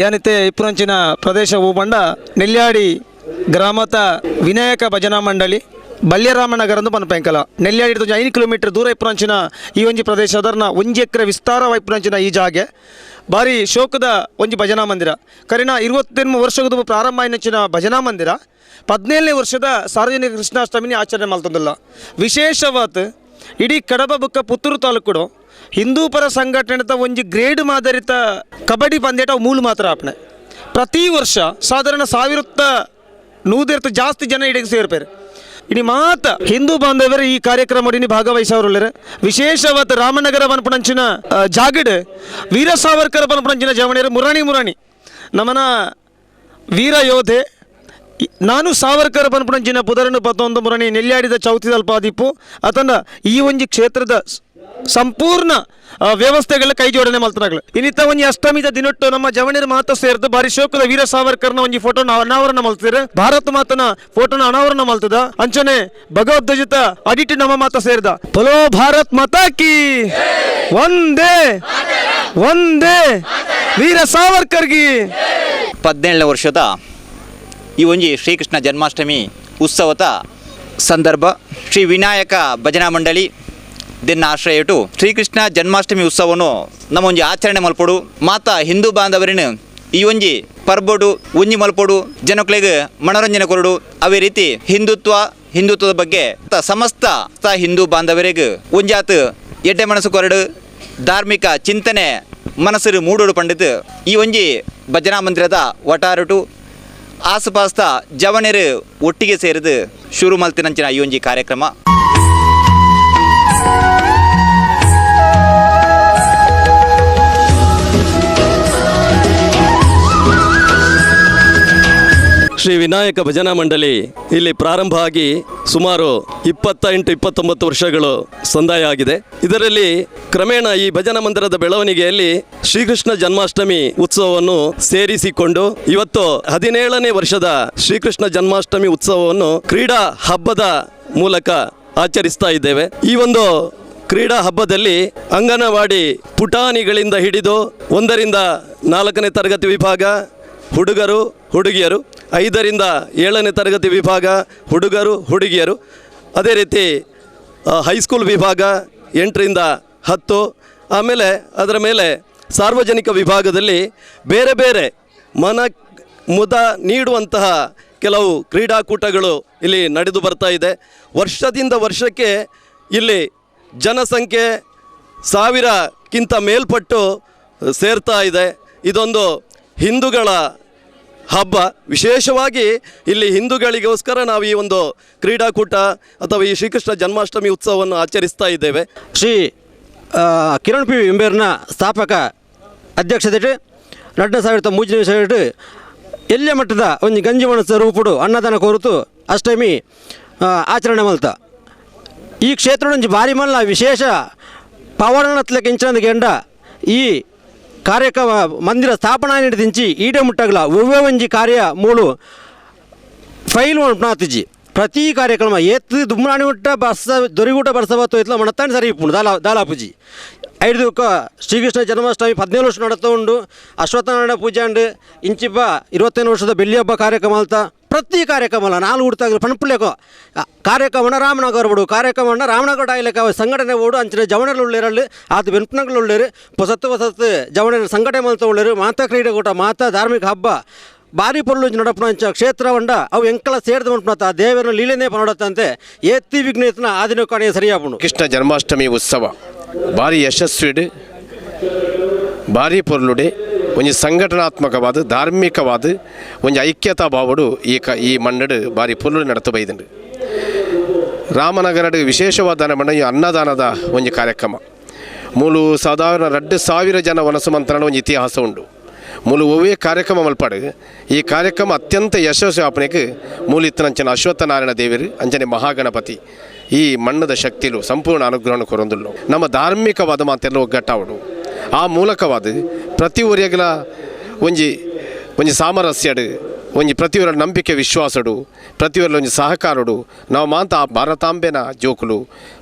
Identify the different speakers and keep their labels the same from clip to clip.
Speaker 1: ಯಾನಿತ್ತೆ ಇಪ್ಪುರಂಚಿನ ಪ್ರದೇಶ ಹೂಬಂಡ ನೆಲ್ಯಾಡಿ ಗ್ರಾಮದ ವಿನಾಯಕ ಭಜನಾ ಮಂಡಳಿ ಬಲ್ಯರಾಮನಗರಂದು ಪನ್ಪೆಂಕಲ ನೆಲ್ಯಾಡಿ ಹಿಡಿದು ಐದು ಕಿಲೋಮೀಟರ್ ದೂರ ಇಪ್ಪುರಂಚಿನ ಈ ಒಂಜಿ ಪ್ರದೇಶ ಅದರ್ನ ಒಂಜಿ ಎಕರೆ ವಿಸ್ತಾರ ಇಪ್ಪುರಂಚಿನ ಈ ಜಾಗೆ. ಬಾರಿ ಶೋಕದ ಒಂಜಿ ಭಜನಾ ಮಂದಿರ. ಕರಿನ ಇರುವತ್ತೆಂಟು ವರ್ಷದ ಪ್ರಾರಂಭ ಆಯ್ನಚಿನ ಭಜನಾ ಮಂದಿರ. ಹದಿನೇಳನೇ ವರ್ಷದ ಸಾರ್ವಜನಿಕ ಕೃಷ್ಣಾಷ್ಟಮಿನಿ ಆಚರಣೆ ಮಾಡ್ತಂದಿಲ್ಲ. ವಿಶೇಷವಾದ ಇಡೀ ಕಡಬ ಬುಕ್ಕ ಪುತ್ತೂರು ತಾಲೂಕು ಹಿಂದೂ ಪರ ಸಂಘಟನೆದ ಒಂಜಿ ಗ್ರೇಡ್ ಮಾದರಿತ ಕಬಡ್ಡಿ ಪಂದ್ಯಟ ಅವು ಮೂಲ ಮಾತ್ರ ಆಪಣೆ. ಪ್ರತಿ ವರ್ಷ ಸಾಧಾರಣ ಸಾವಿರತ್ತ ನೂದಿರ್ತ ಜಾಸ್ತಿ ಜನ ಇಡೀಗೆ ಸೇರ್ಪೇರು. ಇನಿ ಮಾತ ಹಿಂದೂ ಬಾಂಧವರು ಈ ಕಾರ್ಯಕ್ರಮ ಒಡಿನಿ ಭಾಗವಹಿಸೋರುಳ್ಳರು ವಿಶೇಷವಾದ ರಾಮನಗರ ಬನ್ಪಣಂಚಿನ ಜಾಗಡ್, ವೀರ ಸಾವರ್ಕರ್ ಬನ್ಪಣಂಚಿನ ಜವಣಿಯರು ಮುರಾಣಿ ಮುರಾಣಿ. ನಮನ ವೀರ ಯೋಧೆ ನಾನು ಸಾವರ್ಕರ್ ಬನ್ಪಣಂಚಿನ ಪುದರನ್ನು ಪತ್ತೊಂದು ಮುರಾಣಿ ನೆಲ್ಯಾಡಿದ ಚೌತಿ ದೀಪು ಅತಂದ ಈ ಒಂಜಿ ಕ್ಷೇತ್ರದ ಸಂಪೂರ್ಣ ವ್ಯವಸ್ಥೆಗಳ ಕೈ ಜೋಡಣೆ ಮಲ್ತನಾಗ್ಲು ಇನ್ನಿತ ಒಂಜಿ ಅಷ್ಟಮಿದ ದಿನಟ್ಟು ನಮ್ಮ ಜವಣಿರ ಮಾತ ಸೇರ್ದು ಬಾರಿ ಶೋಕದ ವೀರ ಸಾವರ್ಕರ್ನ ಒಂಜಿ ಫೋಟೋನ ಅನಾವರಣ ಮಲ್ತಿರ ಭಾರತ ಮಾತನ ಫೋಟೋನ ಅನಾವರಣ ಮಲ್ತದ ಅಂಚನೆ ಭಗವದ್ಜಿತ ಅಡಿಟ್ ನಮ್ಮ ಮಾತ ಸೇರಿದ. ಪಲೋ ಭಾರತ್ ಮಾತಾ ಕಿ ಒಂದೇ ಒಂದೇ ವೀರ ಸಾವರ್ಕರ್ಗಿ
Speaker 2: ಪದ್ನೇಳನೇ ವರ್ಷದ ಈ ಒಂಜಿ ಶ್ರೀಕೃಷ್ಣ ಜನ್ಮಾಷ್ಟಮಿ ಉತ್ಸವದ ಸಂದರ್ಭ ಶ್ರೀ ವಿನಾಯಕ ಭಜನಾ ಮಂಡಳಿ ದಿನ ಇಟ್ಟು ಶ್ರೀಕೃಷ್ಣ ಜನ್ಮಾಷ್ಟಮಿ ಉತ್ಸವವನ್ನು ನಮ್ಮ ಒಂಜಿ ಆಚರಣೆ ಮಲ್ಪಡು, ಮಾತ ಹಿಂದೂ ಬಾಂಧವರಿನ ಈ ಒಂಜಿ ಪರ್ಬೋಡು ಉಂಜಿ ಮಲ್ಪಡು, ಜನಕ್ಲೆಗ್ ಮನೋರಂಜನೆ ಕೊರಡು. ಅವೇ ರೀತಿ ಹಿಂದುತ್ವ, ಹಿಂದುತ್ವದ ಬಗ್ಗೆ ಸಮಸ್ತ ಹಿಂದೂ ಬಾಂಧವರಿಗೆ ಒಂಜಾತ್ ಎಡ್ಡೆ ಮನಸ್ಸು ಕೊರಡು. ಧಾರ್ಮಿಕ ಚಿಂತನೆ ಮನಸ್ಸರು ಮೂಡೋಡು ಪಂಡಿತ್ ಈ ಒಂಜಿ ಭಜನಾ ಮಂದಿರದ ಒಟಾರಟು ಆಸುಪಾಸ್ತ ಜವನರು ಒಟ್ಟಿಗೆ ಸೇರಿದು ಶುರು ಮಲ್ತಿನಂಚಿನ ಈ ಒಂಜಿ ಕಾರ್ಯಕ್ರಮ.
Speaker 3: ಶ್ರೀ ವಿನಾಯಕ ಭಜನಾ ಮಂಡಳಿ ಇಲ್ಲಿ ಪ್ರಾರಂಭ ಆಗಿ ಸುಮಾರು ಇಪ್ಪತ್ತ ಎಂಟು ಇಪ್ಪತ್ತೊಂಬತ್ತು ವರ್ಷಗಳು ಸಂದಾಯ ಆಗಿದೆ. ಇದರಲ್ಲಿ ಕ್ರಮೇಣ ಈ ಭಜನಾ ಮಂದಿರದ ಬೆಳವಣಿಗೆಯಲ್ಲಿ ಶ್ರೀಕೃಷ್ಣ ಜನ್ಮಾಷ್ಟಮಿ ಉತ್ಸವವನ್ನು ಸೇರಿಸಿಕೊಂಡು ಇವತ್ತು ಹದಿನೇಳನೇ ವರ್ಷದ ಶ್ರೀಕೃಷ್ಣ ಜನ್ಮಾಷ್ಟಮಿ ಉತ್ಸವವನ್ನು ಕ್ರೀಡಾ ಹಬ್ಬದ ಮೂಲಕ ಆಚರಿಸ್ತಾ ಇದ್ದೇವೆ. ಈ ಒಂದು ಕ್ರೀಡಾ ಹಬ್ಬದಲ್ಲಿ ಅಂಗನವಾಡಿ ಪುಟಾಣಿಗಳಿಂದ ಹಿಡಿದು ಒಂದರಿಂದ ನಾಲ್ಕನೇ ತರಗತಿ ವಿಭಾಗ ಹುಡುಗರು, ಹುಡುಗಿಯರು ಐದರಿಂದ ಏಳನೇ ತರಗತಿ ವಿಭಾಗ ಹುಡುಗರು, ಹುಡುಗಿಯರು. ಅದೇ ರೀತಿ ಹೈಸ್ಕೂಲ್ ವಿಭಾಗ ಎಂಟರಿಂದ ಹತ್ತು. ಆಮೇಲೆ ಅದರ ಮೇಲೆ ಸಾರ್ವಜನಿಕ ವಿಭಾಗದಲ್ಲಿ ಬೇರೆ ಬೇರೆ ಮನ ಮುದ ನೀಡುವಂತಹ ಕೆಲವು ಕ್ರೀಡಾಕೂಟಗಳು ಇಲ್ಲಿ ನಡೆದು ಬರ್ತಾ ಇದೆ. ವರ್ಷದಿಂದ ವರ್ಷಕ್ಕೆ ಇಲ್ಲಿ ಜನಸಂಖ್ಯೆ ಸಾವಿರಕ್ಕಿಂತ ಮೇಲ್ಪಟ್ಟು ಸೇರ್ತಾ ಇದೆ. ಇದೊಂದು ಹಿಂದೂಗಳ ಹಬ್ಬ. ವಿಶೇಷವಾಗಿ ಇಲ್ಲಿ ಹಿಂದೂಗಳಿಗೋಸ್ಕರ ನಾವು ಈ ಒಂದು ಕ್ರೀಡಾಕೂಟ ಅಥವಾ ಈ ಶ್ರೀಕೃಷ್ಣ ಜನ್ಮಾಷ್ಟಮಿ ಉತ್ಸವವನ್ನು ಆಚರಿಸ್ತಾ ಇದ್ದೇವೆ.
Speaker 4: ಶ್ರೀ ಕಿರಣ್ ಪಿ ವಿಂಬೇರ್ನ ಸ್ಥಾಪಕ ಅಧ್ಯಕ್ಷತೆ ಎರಡು ಸಾವಿರದ ಮೂಜಿನ ಸಾವಿರ ಎಲ್ಲಿಯ ಮಟ್ಟದ ಒಂದು ಗಂಜಿ ಮನಸ್ಸ ರೂಪುಡು ಅನ್ನದಾನ ಕೋರುತು ಅಷ್ಟಮಿ ಆಚರಣೆ ಮಲ್ತ. ಈ ಕ್ಷೇತ್ರ ಭಾರಿ ಮಲ್ಲ, ವಿಶೇಷ ಪವನತ್ಲ ಕೆಂಚನದ ಗೆಂಡ ಈ ಕಾರ್ಯಕ್ರಮ ಮಂದಿರ ಸ್ಥಾಪನಾ ನೀಡಿದಿಂಚಿ ಈಡೆ ಮುಟ್ಟಗಲ ಒವ್ವೆ ಒಂಜಿ ಕಾರ್ಯ ಮೂಲು ಫೈಲ್ ಮಲ್ಪನಾತಿಜಿ ಪ್ರತಿ ಕಾರ್ಯಕ್ರಮ ಎತ್ತು ದುಮ್ಮಾಣಿ ಊಟ ಬರ್ಸ ದೊರಿಗೂಟ ಬರ್ಸಬತ್ತು ಇತ್ಲ ಮಣತಾನೆ ಸರಿ ಇಪ್ಪುಂಡು, ದಾಲ, ದಾಲಾಪೂಜಿ. ಐದು ಶ್ರೀಕೃಷ್ಣ ಜನ್ಮಾಷ್ಟಮಿ ಹದಿನೇಳು ವರ್ಷ ನಡತಾ ಉಂಡು. ಅಶ್ವತ್ಥನಾರಾಯಣ ಪೂಜೆ ಅಂಡ್ ಇಂಚಿಪ್ಪ ಇರುವತ್ತೈದು ವರ್ಷದ ಬೆಳ್ಳಿ ಹಬ್ಬ ಕಾರ್ಯಕ್ರಮ ಅಂತ ಪ್ರತಿ ಕಾರ್ಯಕ್ರಮ ನಾಲ್ಕು ಹುಡ್ತಾಗ ಪಣಪುಳ್ಯಕೋ ಕಾರ್ಯಕ್ರಮನ ರಾಮನಗರ ಬಿಡು ಕಾರ್ಯಕ್ರಮನ ರಾಮನಗರ ಡಾಯ್ಲೆಕ್ಕ ಸಂಘಟನೆ ಓಡು, ಅಂಚಿನ ಜವಣರು ಉಳ್ಳೇರಲ್ಲಿ ಅದು ಬೆನ್ಪನಗಳು ಉಳ್ಳೇರು ಹೊಸತ್ತು ಹೊಸತ್ತು ಜವಣರ ಸಂಘಟನೆ ಮಲ್ತ ಉಳ್ಳೇರು, ಮಾತಾ ಕ್ರೀಡೆಗೂಟ ಮಾತಾ ಧಾರ್ಮಿಕ ಹಬ್ಬ ಬಾರಿ ಪೊರ್ಲು ನಡಪಣಂಚ ಕ್ಷೇತ್ರ ಹೊಂಡ, ಅವು ಎಂಕಲ ಸೇರಿದ ಮನ್ಪನತ ದೇವರನ್ನು ಲೀಲೆನೇ ನೋಡತ್ತಂತೆ ಎತ್ತಿ ವಿಘ್ನೇತನ ಆದಿನ ಕಾಣೆಯ ಸರಿಯಾಪುಂಡು
Speaker 5: ಕೃಷ್ಣ ಜನ್ಮಾಷ್ಟಮಿ ಉತ್ಸವ. ಭಾರಿ ಯಶಸ್ವಿಡ್ ಭಾರಿ ಪೊರ್ಲುಡೆ ಒಂಜಿ ಸಂಘಟನಾತ್ಮಕವಾದ, ಧಾರ್ಮಿಕವಾದ, ಒಂಜಿ ಐಕ್ಯತಾ ಭಾವಡು ಈ ಕ, ಈ ಮಣ್ಣಡು ಭಾರಿ ಪೊರ್ಲು ನಡತು ಬೈದಂಡು ರಾಮನಗರಡು ವಿಶೇಷವಾದ ಮಣ್ಣ ಅನ್ನದಾನದ ಒಂಜಿ ಕಾರ್ಯಕ್ರಮ. ಮೂಲು ಸಾಧಾರಣ ಎರಡು ಸಾವಿರ ಜನ ವನಸು ಮಂತ್ರಣ ಒಂಜಿ ಇತಿಹಾಸ ಉಂಡು. ಒವ್ವೇ ಕಾರ್ಯಕ್ರಮ ಮಲ್ಪಾಡು. ಈ ಕಾರ್ಯಕ್ರಮ ಅತ್ಯಂತ ಯಶಸ್ವಿ ಆಪಣೆಗೆ ಮೂಲ ಇತ್ತನಂಚನ ಅಶ್ವತ್ಥನಾರಾಯಣ ದೇವರು ಅಂಚನೆ ಮಹಾಗಣಪತಿ. ಈ ಮಣ್ಣದ ಶಕ್ತಿಲು ಸಂಪೂರ್ಣ ಅನುಗ್ರಹಣ ಕೊರೊಂದುಲ್ಲು. ನಮ್ಮ ಧಾರ್ಮಿಕವಾದ ಮಾತೆಲ್ಲ ಒಗ್ಗಟ್ಟಾವಡು. ಆ ಮೂಲಕವಾದ ಪ್ರತಿ ಒಂಜಿ ಒಂಜಿ ಸಾಮರಸ್ಯಡ್. ಒಂಜಿ ಪ್ರತಿಯೊರ ನಂಬಿಕೆ ವಿಶ್ವಾಸಡು ಪ್ರತಿಯೊರ್ಲ ಒಂಜಿ ಸಹಕಾರಡು. ನಾವು ಮಾಂತ ಭಾರತಾಂಬೆನ ಜೋಕುಲು,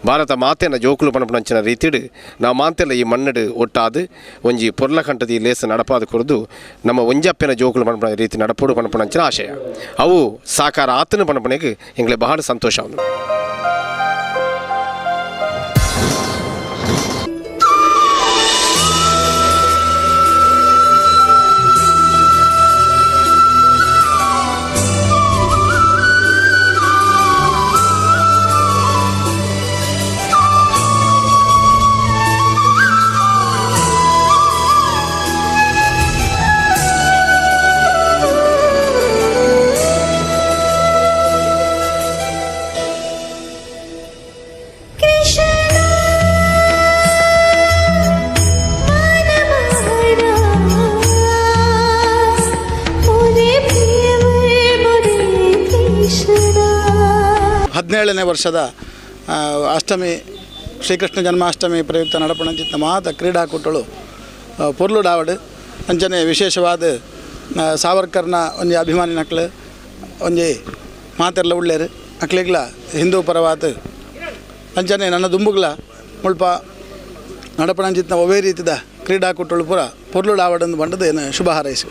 Speaker 5: ಭಾರತ ಮಾತೆನ ಜೋಕುಲು ಪಣಪಣಂಚಿನ ರೀತಿಡು, ನಾವು ಮಾಂತೆಲ್ಲ ಈ ಮಣ್ಣಡು ಒಟ್ಟಾದು, ಒಂಜಿ ಪೊರ್ಲ ಕಂಟದಿ ಲೇಸ ನಡಪಾದ ಕೊರದು, ನಮ್ಮ ಒಂಜಪ್ಪೆನ ಜೋಕುಲು ಪಣಪಣ ರೀತಿ ನಡಪೋಡು ಪಣಪಣಂಚಿನ ಆಶಯ. ಅವು ಸಾಕಾರ ಆತನ ಪಣಪಣೆಗೆ ಎಂಗ್ಲೆ ಬಹಳ ಸಂತೋಷ ಉಂದು
Speaker 6: ಹದಿನೇಳನೇ ವರ್ಷದ ಅಷ್ಟಮಿ, ಶ್ರೀಕೃಷ್ಣ ಜನ್ಮಾಷ್ಟಮಿ ಪ್ರಯುಕ್ತ ನಡಪಣಂಚಿತ್ತ ಮಾತ ಕ್ರೀಡಾಕೂಟಗಳು ಪೊರ್ಲುಡಾವಡ್ ಅಂಚನೆ ವಿಶೇಷವಾದ ಸಾವರ್ಕರ್ನ ಒಂಜಿ ಅಭಿಮಾನಿ ನಕ್ಲು ಒಂಜಿ ಮಾತೆರ್ಲ ಉಳ್ಳೇರು, ಅಕ್ಲಿಗ್ಲ ಹಿಂದೂ ಪರವಾದ ಅಂಚನೆ ನನ್ನ ದುಂಬುಗ್ಲ ಮುಲ್ಪ ನಡಪಣಂಚಿತ್ತ ಒವೇ ರೀತಿದ ಕ್ರೀಡಾಕೂಟಗಳು ಪೂರ ಪೊರ್ಲುಡಾವಡ್ ಬಂಡದು ಏನು ಶುಭ ಹಾರೈಸುವ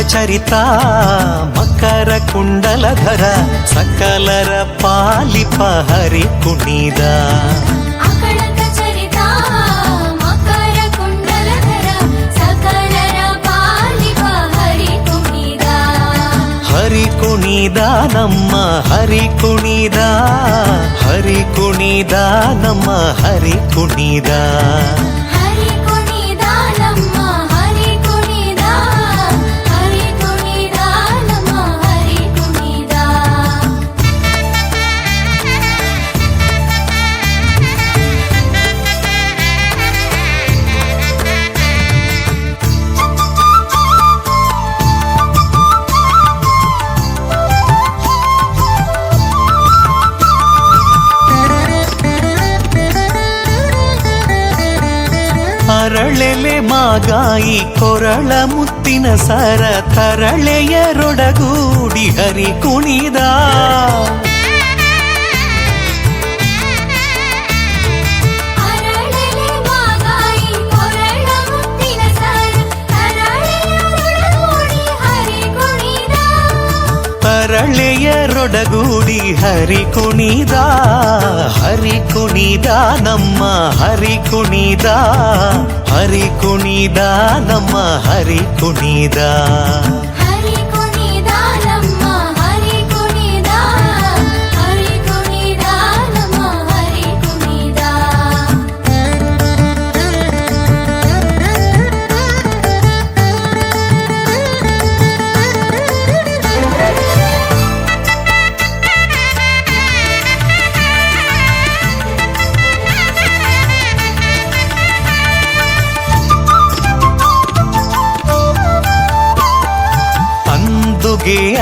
Speaker 7: చరిత మకర కుండలధర సకలర పాలిప హరి
Speaker 8: పునీద. హరి నమ్మ హరి కుణీదా హరి కుణీదా నమ్మ హరి కుణీదా
Speaker 7: ಅರಳೆಲೆ ಮಾಗಾಯಿ ಕೊರಳ ಮುತ್ತಿನ ಸರ ತರಳೆಯರೊಡಗೂಡಿ ಹರಿ ಕುಣಿದ ತರಳೆಯರೊಡಗೂಡಿ ಹರಿ ಕುಣಿದ ಹರಿ ಕುಣಿದ ನಮ್ಮ ಹರಿ ಕುಣಿದ ಹರಿ ಕುಣಿದ ನಮ್ಮ ಹರಿ ಕುಣಿದ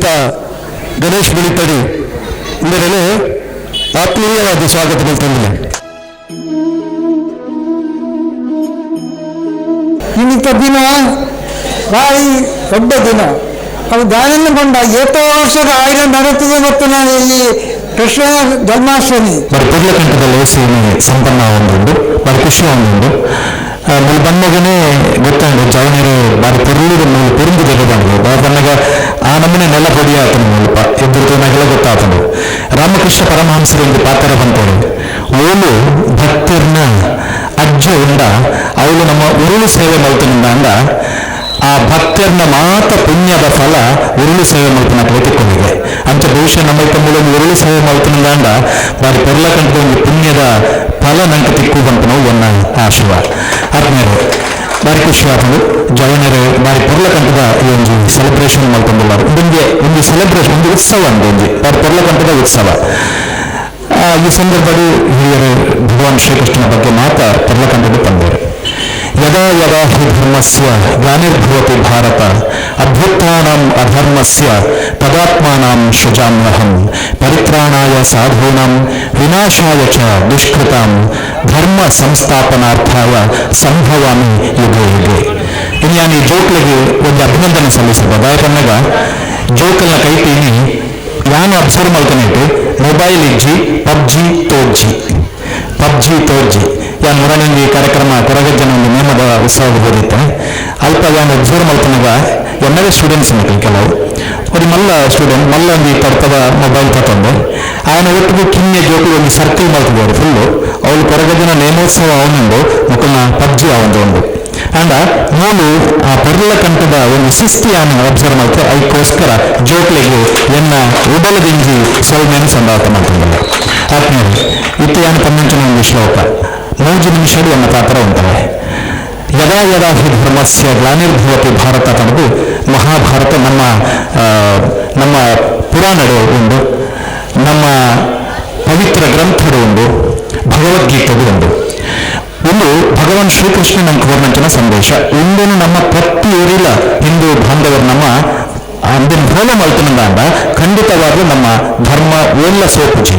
Speaker 9: ಶ್ರೀಯುತ ಗಣೇಶ್ ಬಿಳಿಪಡಿ ಇವರನ್ನು ಆತ್ಮೀಯವಾಗಿ ಸ್ವಾಗತ ತಂದಿದೆ
Speaker 10: ಇಂತ ದಿನ ಬಾಯಿ ದೊಡ್ಡ ದಿನ. ಅವು ದಾನಿಯನ್ನು ಬಂದ ಏತೋ ವರ್ಷದ ಆಯ್ದ ನಡೀತದೆ ಮತ್ತು ನಾನು ಈ ಕೃಷ್ಣ ಜನ್ಮಾಷ್ಟಮಿ.
Speaker 9: ಬರೀ ಸೇನೆ ಸಂಪನ್ನ ಒಂದುಂಡು ಬಹಳ ಖುಷಿ ಒಂದುಂಡು ಮುಲ್ ಬಂದಾಗನೇ ಗೊತ್ತಾಗ ಜವನರು ಬಾರಿ ಪುರ್ಲಿದ ಮುಲ್ ಪುರುಂಬು ತೆಗೆದಾಂಡು ಬಾರಿ ಬಂದಾಗ ಆ ನಮ್ಮನೆ ನೆಲ ಹೊಡೆಯಾತನ ಮೂಲಕ ಇಬ್ಬರದ್ದು ನಗಲ ಗೊತ್ತಾತನು ರಾಮಕೃಷ್ಣ ಪರಮಹಂಸರಿಗೆ ಪಾತ್ರ ಬಂತೇಳಿ ಓಲು ಭಕ್ತರನ್ನ ಅಜ್ಜೆ ಉಂಡ ಅವಳು ನಮ್ಮ ಉರುಳು ಸೇವೆ ಮಲ್ತನಿಂದ ಆ ಭಕ್ತರನ್ನ ಮಾತ ಪುಣ್ಯದ ಫಲ ಉರುಳು ಸೇವೆ ಮಲ್ತನ ಕಲಿತುಕೊಂಡಿದೆ ಅಂಚ ಬಹುಶಃ ನಮ್ಮ ಮೂಲಕ ಉರುಳು ಸೇವೆ ಮಲ್ತನಿಂದ ಬಾರಿ ಪೆರ್ಲಕಂತ ಒಂದು ಪುಣ್ಯದ ಫಲ ನಂಗೆ ತಿಕ್ಕು ಬಂತನು ಒನ್ನ ಆಶಯ ಹದಿನೇಳು ಬಾರಿ ಖುಷಿ ಆತನು ಜವನರು ಬಾರಿ ಪೆರ್ಲಕಂತದ ಈ ಒಂದು ಸಲ ಸೆಲೆಬ್ರೇಷನ್ ಮಾಡ್ಕೊಂಡಿದ್ದಾರೆ. ಇದೊಂದು, ಒಂದು ಸೆಲೆಬ್ರೇಷನ್ ಒಂದು ಉತ್ಸವ ಅಂತ ಒಂದು ಬಾರಿ ಪೊರ್ಲಕಂಟದ ಉತ್ಸವ. ಈ ಸಂದರ್ಭದಲ್ಲಿ ಹಿರಿಯರು ಭಗವಾನ್ ಶ್ರೀಕೃಷ್ಣನ ಬಗ್ಗೆ ಮಾತ್ರ ಪರ್ಲಕಂಠದ ತಂದರು ಯದಾ ಯದಾ ಹಿ ಧರ್ಮಸ್ಯ ಗ್ಲಾನಿರ್ಭವತಿ ಭಾರತ ಅಭ್ಯುತ್ಥಾನಂ ಅಧರ್ಮಸ್ಯ ತದಾತ್ಮಾನಾಂ ಸೃಜಾಮ್ಯಹಂ ಪರಿತ್ರಾಣಾಯ ಸಾಧೂನಾಂ, ವಿನಾಶಾಯ ಚ ದುಷ್ಕೃತಾಂ, ಧರ್ಮ ಸಂಸ್ಥಾಪನಾರ್ಥಾಯ ಸಂಭವಾಮಿ ಯುಗೆ ಯುಗೆ. ಇನ್ಯಾನಿ ಜೋಕ್ಲಿಗೆ ಒಂದು ಅಭಿನಂದನೆ ಸಲ್ಲಿಸಬಹುದು ಯಾಕನ್ನಗ ಜೋಕಲ್ನ ಕೈಪೇನಿ ಯಾನು ಅಬ್ಸರ್ವ್ ಮಾಡ್ತಾನಿಟ್ಟು ಮೊಬೈಲ್ ಇಜಿ ಪಬ್ಜಿ ತೋಜಿ ಪಬ್ಜಿ ತೋರ್ಜಿ ಯಾನ್ ಮುರನಂಗಿ ಕಾರ್ಯಕ್ರಮ ಕೊರಗಜ್ಜನ ಒಂದು ನೇಮದ ಉತ್ಸವ ಬರುತ್ತೆ ಅಲ್ಪ ಯಾನು ಅಬ್ಸರ್ವ್ ಮಾಡ್ತಾನಾಗ ಎಲ್ಲರ ಸ್ಟೂಡೆಂಟ್ಸ್ ಮಕ್ಕಳು ಕೆಲವು. ಒಂದು ಮಲ್ಲ ಸ್ಟೂಡೆಂಟ್, ಮಲ್ಲ ಒಂದು ತರ್ತದ ಮೊಬೈಲ್ ತಗೊಂಡು ಆಯನ ಒಟ್ಟಿಗೆ ಕಿನ್ನೆ ಜೋಕುಲು ಒಂದು ಸರ್ಕಲ್ ಮಾಡ್ತಿದ್ದಾರೆ ಫುಲ್ ಅವಳು ಕೊರಗಜ್ಜನ ನೇಮೋತ್ಸವ ಅವನೊಂದು ಮಕ್ಕಳನ್ನ ಪಬ್ಜಿ ಅವನೊಂದು ಅಂಡ ಮೂಲು ಆ ಪರ್ಲ ಕಂಠದ ಒಂದು ಶಿಸ್ತಿಯನ್ನು ಅಬ್ಸರ್ವ್ ಮಾಡ್ತಾರೆ ಅದಕ್ಕೋಸ್ಕರ ಜೋಕ್ಲಿಗೆ ಎನ್ನ ಉಡಲದಿಂಜಿ ಸೌಮ್ಯನ ಸಂಭಾವತ ಮಾಡ್ತಿದ್ದಾರೆ ಆತ್ಮೇಲೆ ಇತ್ಯಾನ ಪಂಚನ ಒಂದು ಶ್ಲೋಕ ಮೂಜು ನಿಮಿಷಗಳು ಎನ್ನ ಪಾತ್ರ ಉಂಟವೆ ಯದಾ ಯದಾ ಹಿ ಧರ್ಮಸ್ಯ ಗ್ಲಾನಿರ್ಭವತಿ ಭಾರತ ತನದು ಮಹಾಭಾರತ ನಮ್ಮ ಆ, ನಮ್ಮ ಪುರಾಣರು ಒಂದು ನಮ್ಮ ಪವಿತ್ರ ಗ್ರಂಥಗಳು ಒಂದು ಭಗವದ್ಗೀತೆಗಳು ಉಂಟು ಒಂದು ಭಗವಾನ್ ಶ್ರೀಕೃಷ್ಣನ ಕೋರ್ನಂಚಿನ ಸಂದೇಶ. ಇಂದಿನ ನಮ್ಮ ಪ್ರತಿ ಊರಿಲ ಹಿಂದೂ ಬಾಂಧವರು ನಮ್ಮ ಅಂದಿನ ಫಾಲೋ ಮಲ್ತನಂದಾಂಡ ಖಂಡಿತವಾಗ್ಲೂ ನಮ್ಮ ಧರ್ಮ ಓಲ್ಲ ಸೋಪುಜಿ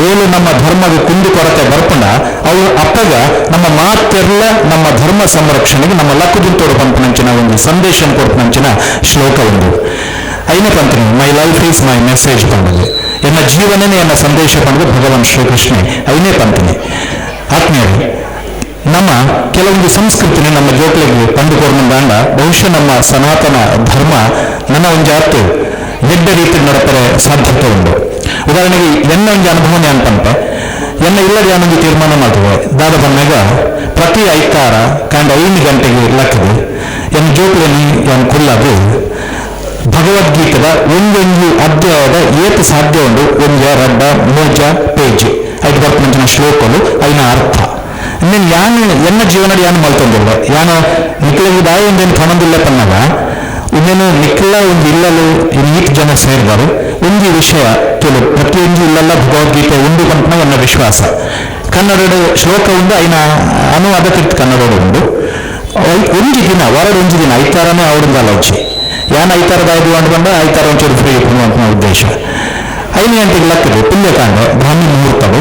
Speaker 9: ಓಲು ನಮ್ಮ ಧರ್ಮದ ಕುಂದು ಕೊರತೆ ಬರ್ಪಣ ಅವು ಅಪ್ಪಗ ನಮ್ಮ ಮಾತೆಲ್ಲ ನಮ್ಮ ಧರ್ಮ ಸಂರಕ್ಷಣೆಗೆ ನಮ್ಮ ಲಕ್ಕುದಿಂತೋಡು ಪಂಪನಂಚಿನ ಒಂದು ಸಂದೇಶ ಕೊಡ್ಪನಂಚಿನ ಶ್ಲೋಕ ಒಂದು. ಐನ ಪಂತನಿ my life is my message ಪಂಡದು ಎನ್ನ ಜೀವನನೇ ಎನ್ನ ಸಂದೇಶ ಬಂದು ಭಗವಾನ್ ಶ್ರೀಕೃಷ್ಣ ಐನೇ ಪಂತನಿ ಆತ್ಮೀಯರು ನಮ್ಮ ಕೆಲವೊಂದು ಸಂಸ್ಕೃತಿನ ನಮ್ಮ ಜೋಕ್ಲಿಗೆ ಕಂಡುಕೊಡ್ನಂದಾಂಡ ಬಹುಶಃ ನಮ್ಮ ಸನಾತನ ಧರ್ಮ ನನ್ನ ಒಂದು ಜಾತು ಎಡ್ಡ ರೀತಿ ನಡಪರೆ ಸಾಧ್ಯತೆ ಉಂಟು. ಉದಾಹರಣೆಗೆ ಎನ್ನ ಒಂದು ಅನುಭವನೆ ಅಂತಂತ. ಎನ್ನ ಇಲ್ಲದೆ ಯಾನೊಂದು ತೀರ್ಮಾನ ಮಾಡುವೆ. ದಾದ ಬಂದಾಗ ಪ್ರತಿ ಐಕಾರ ಕಂಡ ಐದು ಗಂಟೆಗೆ ಇರ್ಲಾಕಿದೆ ಎನ್ನ ಜೋಕ್ಲನಿ ಎನ್ ಕುಲ್ಲದು ಭಗವದ್ಗೀತೆದ ಒಂದೊಂದು ಅಧ್ಯಾಯದ ಏತು ಸಾಧ್ಯ ಉಂಟು. ಒಂದು ರಡ್ಡ, ಮೋಜ, ಪೇಜ್. ಐದು ಬರ್ಪಂಚಿನ ಶ್ಲೋಕಗಳು ಐನ ಅರ್ಥ. ಇನ್ನೇನು ಯಾನು ಎನ್ನ ಜೀವನ ಯಾನು ಮಲ್ತೊಂದಿಲ್ಲ. ಯಾನು ನಿಕ್ಲಿಗೆ ಬಾಯಿ ಒಂದೇನು ಕಾಣೋದಿಲ್ಲ ತನ್ನಾಗ ಇನ್ನೇನು ನಿಕ್ಲ ಒಂದು ಇಲ್ಲಲು ನೀಟ್ ಜನ ಸೇರಿದರು ಒಂದು ವಿಷಯ ಕೆಲವು ಪ್ರತಿಯೊಂದು ಇಲ್ಲೆಲ್ಲ ಭಗವದ್ಗೀತೆ ಉಂಡು ಕಂಪನ ಎನ್ನ ವಿಶ್ವಾಸ. ಕನ್ನಡ ಶ್ಲೋಕ ಉಂಡು ಐನ ಅನುವಾದ ತಿರ್ತು ಕನ್ನಡ ಐ- ಒಂಜಿ ದಿನ, ವಾರದ ಒಂಜಿ ದಿನ, ಐತಾರನೇ ಅವರಿಂದ ಅಲೌಚಿ ಯಾನ್ ಐತಾರದ ಐದು ಅಂದ್ಕೊಂಡ ಐತಾರ ಒಂಚೂರು ಫ್ರೀ ಅಂತ ಉದ್ದೇಶ. ಐದು ಗಂಟೆಗೆ ಲಕ್ಕದೆ ಪುಣ್ಯಕಾಂಡ ಬ್ರಾಹ್ಮಿ ಮುಹೂರ್ತವು.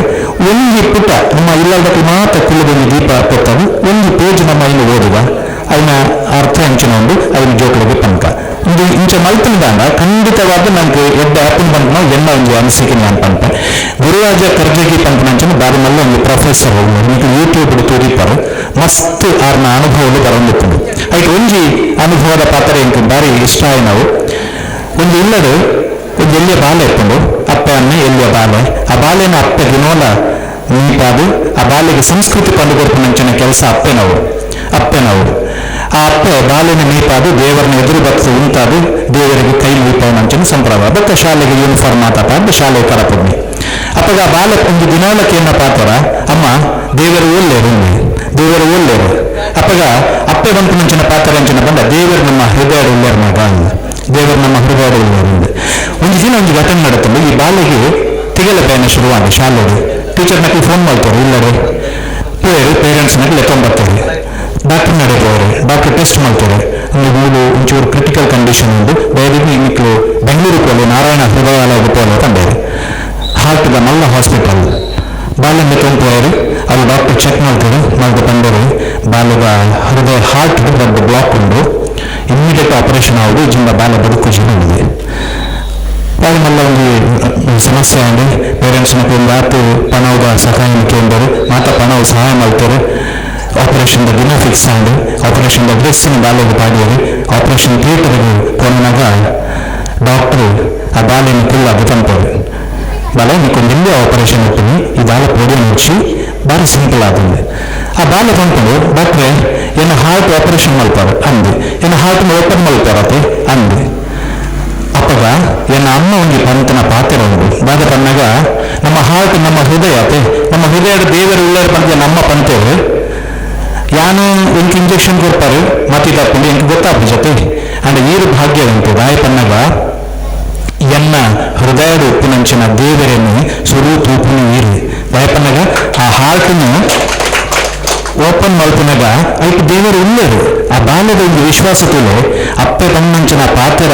Speaker 9: ಒಂದು ಪುಟ ನಮ್ಮ ಇಲ್ಲದಕ್ಕೆ ಮಾತ್ರ ಕುಲದಲ್ಲಿ ದೀಪ ಪೆತ್ತವು ಒಂದು ಪೇಜ್ ನಮ್ಮ ಇನ್ನು ಓದುವ. ಅದನ್ನ ಅರ್ಥ ಹಂಚಿನ ಒಂದು ಅವನ ಜೋಕಳಿಗೆ ಪಂಕ. ಇದು ಇಂಚ ಮಲ್ತಂದಾಂಡ ಖಂಡಿತವಾದ ನನಗೆ ಎದ್ದ ಆಪನ್ ಬಂದ ಎನ್ನ ಒಂದು ಅನಿಸಿಕೆ ನಾನು ಪಂಪ ಗುರುರಾಜ ಕರ್ಜಗಿ ಪಂಪ ನಂಚನ ಬಾರಿ ಮಲ್ಲ ಒಂದು ಪ್ರೊಫೆಸರ್ మీకు ಯೂಟ್ಯೂಬ್ ತೋರಿಪಾರು ಮಸ್ತ್ ಆರ್ನ ಅನುಭವಗಳು ಬರಂದಿತ್ತು ಅದಕ್ಕೆ ಒಂಜಿ ಅನುಭವದ ಪಾತ್ರ ಎಂಕ್ ಬಾರಿ ಇಷ್ಟ ನಾವು ಒಂದು ಇಲ್ಲಡು ಒಂದು ಎಲ್ಲಿಯ ಬಾಲೆ ಇಟ್ಕೊಂಡು ಅಪ್ಪ ಅನ್ನ ಎಲ್ಲಿಯ ಬಾಲೆ ಆ ಬಾಲೆನ ಅಪ್ಪ ದಿನೋಲ ನೀಪಾದು ಆ ಬಾಲೆಗೆ ಸಂಸ್ಕೃತಿ ಕಂಡುಕೊಡ್ಪನಂಚಿನ ಕೆಲಸ ಅಪ್ಪೆನವು ಅಪ್ಪೆನವು ಆ ಅಪ್ಪೆ ಬಾಲೆನ ನೀಪಾದು ದೇವರನ್ನ ಎದುರು ಬತ್ತು ಉಂಟಾದು ದೇವರಿಗೆ ಕೈ ನೀಪವನಂಚಿನ ಸಂಪ್ರದಾಯ ಅದಕ್ಕೆ ಶಾಲೆಗೆ ಯೂನಿಫಾರ್ಮ್ ಆತಾಪ ಶಾಲೆ ಕರಪುಣ್ಣಿ ಅಪ್ಪಗ ಆ ಬಾಲೆ ಒಂದು ದಿನೋಲಕ್ಕೆ ಏನ ಪಾತ್ರ ಅಮ್ಮ ದೇವರು ಒಳ್ಳೆಯರು ದೇವರು ಒಳ್ಳೆಯರು ಅಪ್ಪಗ ಅಪ್ಪೆ ಬಂತು ಮುಂಚಿನ ಪಾತ್ರ ಅಂಚಿನ ಬಂದ ದೇವರು ನಮ್ಮ ಹೃದಯ ಒಳ್ಳೆಯರು ಮಗ ದೇವರು ನಮ್ಮ ಹೃದಯದಲ್ಲಿ ಒಂದು ದಿನ ಒಂದು ಘಟನೆ ನಡೆತಂದು ಈ ಬಾಲೆಗೆ ತಿಗಲ ಪಯಣ ಶುರುವಾಗ ಶಾಲೆಗೆ. ಟೀಚರ್ ಮಕ್ಕಳು ಫೋನ್ ಮಾಡ್ತಾರೆ, ಇಲ್ಲರೆ ಪೇರು ಪೇರೆಂಟ್ಸ್ ನಕ್ಕೆ ಲೆಕ್ಕೊಂಬರ್ತಾರೆ ಡಾಕ್ಟರ್ ನಡೆದವರು ಡಾಕ್ಟರ್ ಟೆಸ್ಟ್ ಮಾಡ್ತಾರೆ. ಒಂದು ಮೂರು ಒಂಚೂರು ಕ್ರಿಟಿಕಲ್ ಕಂಡೀಷನ್ ಉಂಟು ದಯವಿಟ್ಟು ಮಕ್ಕಳು ಬೆಂಗಳೂರು ಪೋಲೆ ನಾರಾಯಣ ಹೃದಯಾಲಯ ಪೋಲೆ ದ ಹಾರ್ಟ್ದ ಮಲ್ಲ ಹಾಸ್ಪಿಟಲ್ ಬಾಲ್ಯದ ತೊಂಪೋಯರು ಅಲ್ಲಿ ಡಾಕ್ಟರ್ ಚೆಕ್ ಮಾಡ್ತಾರೆ, ಮಾಡಿದ ಬಂದರು ಬಾಲ್ಯದ ಹೃದಯ ಹಾರ್ಟ್ ಬ್ಲಾಕ್ ಉಂಟು. ಇಮ್ಮಿಡಿಯೇಟ್ ಆಪರೇಷನ್ ಆಗೋದು ಜಿನ್ನ ಬಾಲ ಬದುಕು ಇದೆ ಮಲ್ಲ ಒಂದು ಸಮಸ್ಯೆ ಅಂಡಿ ಪೇರೆಂಟ್ಸ್ನ ಒಂದು ಆತು ಪಣವದ ಸಹಾಯನ ಕೇಂದರು ಮಾತ ಪಣವು ಸಹಾಯ ಮಾಡ್ತಾರೆ ಆಪರೇಷನ್ ದಿನ ಫಿಕ್ಸ್ ಆಂಡು ಆಪರೇಷನ್ ಡ್ರೆಸ್ಸಿನ ಬಾಲದ ಬಾಡಿಯಲ್ಲಿ ಆಪರೇಷನ್ ಥಿಯೇಟರ್ಗೆ ಕೊನೆನಾಗ ಡಾಕ್ಟ್ರು ಆ ಬಾಲೆಯನ್ನು ಫುಲ್ ಅದು ತಂಪರು ಬಾಲ ನಿಮ್ಗೆ ಆಪರೇಷನ್ ಇರ್ತೀನಿ ಈ ಬಾಲ ಪ್ರೋಡಿಯಂ ಹಚ್ಚಿ ಭಾರಿ ಸಿಂಪಲ್ ಆದಂದೆ ಆ ಬಾಲ್ಯ ಬಂದ್ಕೊಂಡು ಡಾಕ್ಟ್ರೆ, ಏನು ಹಾರ್ಟ್ ಆಪರೇಷನ್ ಮಾಡ್ತಾರೆ? ಅಂದೆ. ಏನು ಹಾರ್ಟ್ ಓಪನ್ ಮಾಡ್ತಾರೆ ಅಂದೆ. ಅಪ್ಪಗ, ಏನ ಅಮ್ಮ ಒಂದು ಪಂತನ ಪಾತ್ರ ಉಂಟು ಬಾದ ಬಂದಾಗ ನಮ್ಮ ಹಾರ್ಟ್ ನಮ್ಮ ಹೃದಯ ನಮ್ಮ ಹೃದಯದ ದೇವರ ಉಳ್ಳರ ಪಂತ ನಮ್ಮ ಪಂತೇವೆ ಯಾನು ಎಂಕ್ ಇಂಜೆಕ್ಷನ್ ಕೊಡ್ತಾರೆ. ಮತ್ತೆ ತಪ್ಪು ಎಂಕ್ ಗೊತ್ತಾಗ್ತದೆ ಜೊತೆ. ಅಂಡ್ ಈರು ಭಾಗ್ಯ ಉಂಟು. ದಾಯ ಪನ್ನಗ ಎನ್ನ ಹೃದಯದ ಉಪ್ಪಿನಂಚಿನ ದೇವರನ್ನು ಸುರು ಆ ಹಾರ್ಟ್ನು ಓಪನ್ ಮಲ್ಪನಾಗ ಐಕ್ ದೇವರು ಉಳ್ಳೇರು ಆ ಬಾಲ್ಯದ ಒಂದು ವಿಶ್ವಾಸ ತುಲೆ ಅಪ್ಪೆ ತನ್ನಂಚಿನ ಪಾತ್ರ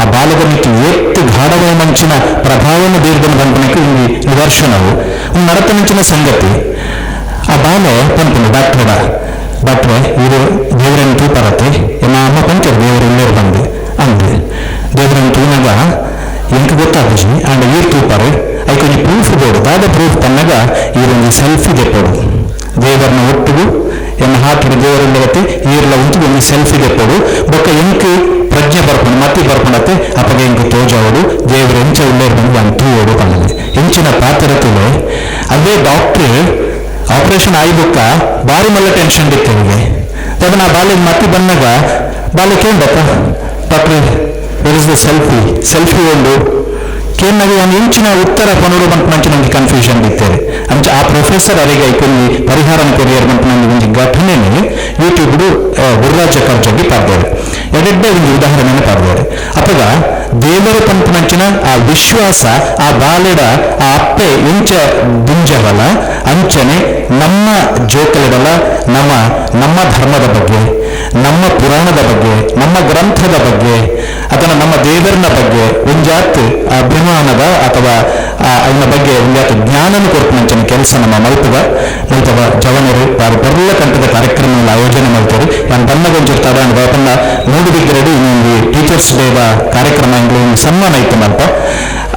Speaker 9: ಆ ಬಾಲ್ಯದ ಮಿಕ್ಕಿ ಎತ್ತು ಗಾಢವಾದ ಮಂಚಿನ ಪ್ರಭಾವವನ್ನು ಬೀರ್ದನ್ನು ಬಂಪನಕ್ಕೆ ಒಂದು ನಿದರ್ಶನವು ಒಂದು ನಡತನಂಚಿನ ಸಂಗತಿ ಆ ಬಾಲೆ ಪಂಪನು ಡಾಕ್ಟರ ಡಾಕ್ಟ್ರೆ ಇದು ದೇವರನ್ನು ತೂಪರತ್ತೆ ಎನ್ನ ಅಮ್ಮ ಪಂಚರು ದೇವರು ಉಳ್ಳೇರು ಬಂದು ಅಂದೆ ದೇವರನ್ನು ತೂನಾಗ ಎಂಕ್ ಗೊತ್ತಾಗುಜಿ ಅಂಡ್ ಈರ್ ತೂಪಾರು ಐಕೊಂಜಿ ಪ್ರೂಫ್ ಬೋಡು ದಾದ ಪ್ರೂಫ್ ತನ್ನಗ ಈರೊಂದು ಸೆಲ್ಫಿ ದೆಪ್ಪಡು ದೇವರನ್ನ ಒಟ್ಟಿಗೂ ಎನ್ನ ಹಾಕಿದ ದೇವರಿಲ್ಲವತ್ತೆ ಈರ್ಲ ಉಂಟು ಒಂದು ಸೆಲ್ಫಿ ದೆಪ್ಪಡು ಬೊಕ್ಕ ಎಂಕ್ ಪ್ರಜ್ಞೆ ಬರ್ಕೊಂಡು ಮತ್ತೆ ಬರ್ಕೊಂಡತ್ತೆ ಅಪಗ ಎಂಕ್ ತೋಜಾವಡು ದೇವರ ಎಂಚ ಉಳ್ಳೇರು ಬಂದು ನಾನು ತೂವೋಡು ಕಣ್ಣಲ್ಲಿ ಎಂಚಿನ ಪಾತ್ರತಿಲೆ ಅದೇ ಡಾಕ್ಟ್ರ್ ಆಪರೇಷನ್ ಆಯ್ಬುಕ್ಕ ಬಾರಿ ಮಲ್ಲ ಟೆನ್ಷನ್ ಇರ್ತೇವೆ ತದ ನಾ ಬಾಲ್ಯ ಮತ್ತೆ ಬಂದಾಗ ಬಾಲ್ಯ ಕೇಳ್ದಪ್ಪ ಡಾಕ್ಟ್ರೆ where is the selfie selfie ಒಂದು. ಕೇನ್ನಾಗಿ ಒಂದು ಇಂಚಿನ ಉತ್ತರ ಪನೋಡು ಬಂತು ಮಂಚು ಕನ್ಫ್ಯೂಷನ್ ಬಿತ್ತೇವೆ ಅಂಚ ಆ ಪ್ರೊಫೆಸರ್ ಅರಿಗೆ ಐಕೊಂದು ಪರಿಹಾರ ಕೊರಿಯರ್ ಬಂತು ಘಟನೆ ಒಂದು ಘಟನೆನೆ ಯೂಟ್ಯೂಬ್ಡು ಗುರುರಾಜ ಕರ್ಜಗಿ ಪಾಡ್ದೇವೆ ಎಡೆಡ್ಡೆ ಒಂದು ಉದಾಹರಣೆಯನ್ನು ಪಾಡ್ದೇವೆ ಅಪ್ಪಗ ದೇವರ ಪಂಪು ಮಂಚಿನ ಆ ವಿಶ್ವಾಸ, ಆ ಬಾಲೆಡ, ಆ ಅಪ್ಪೆ ಇಂಚ ಬಿಂಜವಲ ಅಂಚನೆ ನಮ್ಮ ಜೋಕಲಿಡಲ, ನಮ್ಮ ನಮ್ಮ ಧರ್ಮದ ಬಗ್ಗೆ. ನಮ್ಮ ಪುರಾಣದ ಬಗ್ಗೆ, ನಮ್ಮ ಗ್ರಂಥದ ಬಗ್ಗೆ, ಅಥವಾ ನಮ್ಮ ದೇವರನ ಬಗ್ಗೆ ಒಂಜಾತ್ ಅಭಿಮಾನದ ಅಥವಾ ಅವನ ಬಗ್ಗೆ ಒಂಜಾತ್ ಜ್ಞಾನನ ಕೊಟ್ಟು ಮಂಚಿನ ಕೆಲಸ ನಮ್ಮ ಮಲ್ಪದ ಮಲ್ತವ ಜವನರು ಬಾರಿ ಬರ್ಲ ಕಂಠದ ಕಾರ್ಯಕ್ರಮಗಳ ಆಯೋಜನೆ ಮಾಡ್ತಾರೆ ನಾನು ಬನ್ನಗೊಂಜಿರ್ತಾರ ಅಂತ ಬಾಪನ್ನ ಮೂಡು ಇನ್ನೊಂದು ಟೀಚರ್ಸ್ ಡೇದ ಕಾರ್ಯಕ್ರಮ ಇಂಗ್ಲ ಒಂದು ಸನ್ಮಾನ ಇತ್ತು ಮಲ್ಪ.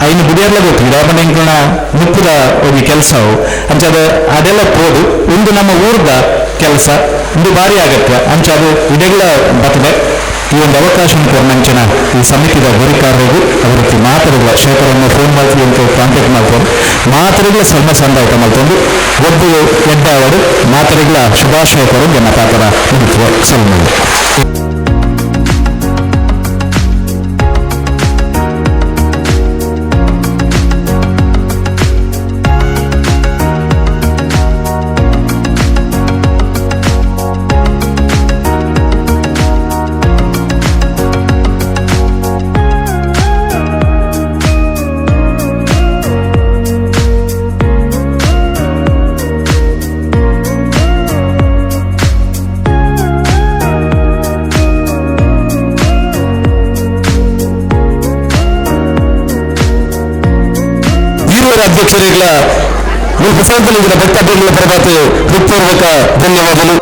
Speaker 9: ಐನು ಬಿಡಿಯರ್ಲ ಗೊತ್ತಿಲ್ಲ ಯಾವನ್ನ ಇಂಗ್ಲನ ಮುಪ್ಪದ ಒಂದು ಕೆಲಸವು ಅಂಚದ ಅದೆಲ್ಲ ಪೋದು ಒಂದು ನಮ್ಮ ಊರ್ದ ಕೆಲಸ. ಒಂದು ಭಾರಿ ಆಗುತ್ತೆ. ಅಂಚ ಅದು ಇಡಗಳ ಬರ್ತದೆ. ಈ ಒಂದು ಅವಕಾಶ ಕೊರ್ನಂಚಿನ ಈ ಸಮಿತಿದ ಗುರಿಕಾರರಿಗೂ ಅವರಿಗೆ ಮಾತಾಡುವ ಶೇಖರನ್ನು ಫೋನ್ ಮಾಡ್ತೀವಿ ಅಂತ ಕಾಂಟ್ಯಾಕ್ಟ್ ಮಾಡ್ತಾರೆ ಮಾತರಿಗಳ ಸಣ್ಣ ಸಂದಾಯ ಮಾಡ್ಕೊಂಡು ಒಬ್ಬರು ಎಡ್ಡ ಅವರು ಮಾತರಿಗಳ ಶುಭಾಶಯ ಕೊರು ನನ್ನ ಪಾತ್ರ ಮುಗಿಸುವ కలిగిన భక్త బిడ్డల ప్రభాతి హృత్పూర్వక ధన్యవాదాలు